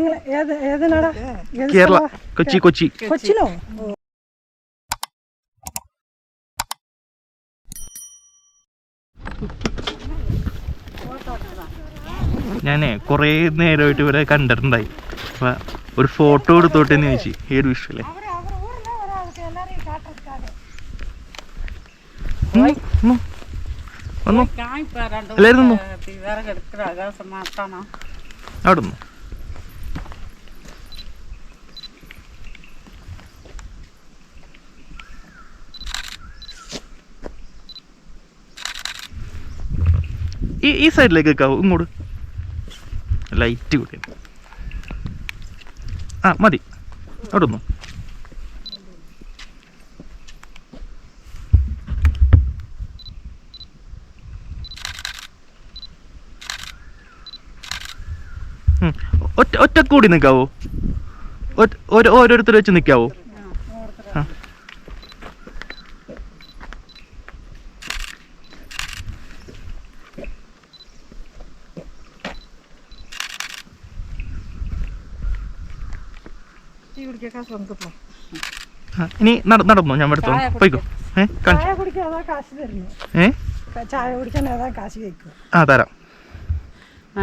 നിങ്ങൾ ഏത് ഏത് നാടാ ഏത് കേരള? കൊച്ചി കൊച്ചി. കൊച്ചിനോ ഓ ഞാനേ കുറേ നേരമായിട്ട് ഇവരെ കണ്ടിട്ടുണ്ടായി. അപ്പൊ ഒരു ഫോട്ടോ എടുത്തോട്ടെന്ന് ചോദിച്ചു ഈ ഒരു വിഷയല്ലേ വന്നു. എല്ലാവരും അവിടെ നിന്നു? ഈ ഈ സൈഡിലേക്ക് വെക്കാവോ ഇങ്ങോട്ട്. ലൈറ്റ് കൂടി. ആ മതി. അവിടെ ഒന്നും. ഒറ്റ ഒറ്റക്കൂടി കൂടി നിൽക്കാവോ ഓരോരുത്തർ വെച്ച് നിൽക്കാവോ ആ ടീ കുടിക്കാൻ നടന്നോ? ഞാൻ എടുത്തോ പോയിക്കോ. ചായ കാശ് തരുന്നു? ഏ? ചായ കുടിക്കാൻ കാശ് കഴിക്കും ആ തരാം. ആ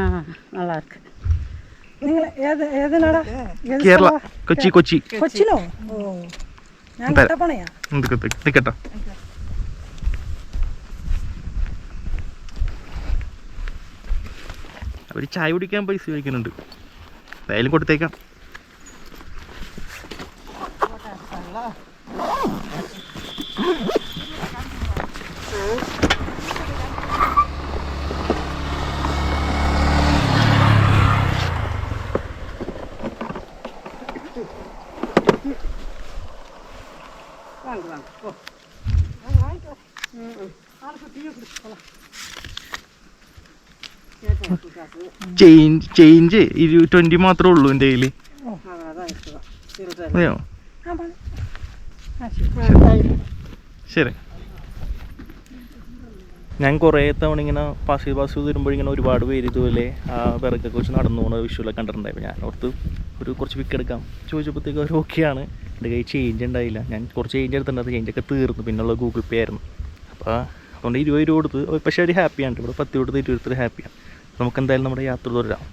നല്ല നിങ്ങൾ കേരള. കൊച്ചി കൊച്ചി. കൊച്ചിനോ ഞാൻ കട്ടപ്പണയാ ചായ കുടിക്കാൻ പൈസ ചോദിക്കുന്നുണ്ട്. എന്തായാലും കൊടുത്തേക്കാം. வாங்க வாங்க போ ചേഞ്ച് ചേഞ്ച് ഇരു ട്വൻറ്റി മാത്രമേ ഉള്ളൂ എൻ്റെ കയ്യിൽ அவ்வளோதான் இருக்குதோ இருபது അതെയോ ആ പണി ആ ശരി. ഞാൻ കുറേ തവണ ഇങ്ങനെ പാസ് പാസ് വരുമ്പോൾ ഇങ്ങനെ ഒരുപാട് പേര് ഇതുപോലെ ആ വിറകൊക്കെ വെച്ച് നടന്നു പോകുന്ന വിഷുവിലൊക്കെ കണ്ടിട്ടുണ്ടായിരുന്നു ഞാൻ ഓർത്ത് ഒരു കുറച്ച് പിക്ക് എടുക്കാം. ചോദിച്ചപ്പോഴത്തേക്ക് അവർ ഓക്കെയാണ് എന്റെ കയ്യിൽ ചേഞ്ച് ഉണ്ടായില്ല. ഞാൻ കുറച്ച് ചേഞ്ച് എടുത്തിട്ടുണ്ട്. ചേഞ്ചൊക്കെ തീർന്നു. പിന്നുള്ള ഗൂഗിൾ പേ ആയിരുന്നു. അപ്പോൾ അതുകൊണ്ട് ഇരുപത് രൂപ കൊടുത്ത് പക്ഷേ അവർ ഹാപ്പിയാണ് ഇവിടെ പത്ത് കൊടുത്ത് ഇരുപത്തി ഹാപ്പിയാണ് നമുക്ക് എന്തായാലും നമ്മുടെ യാത്ര തുടരാം.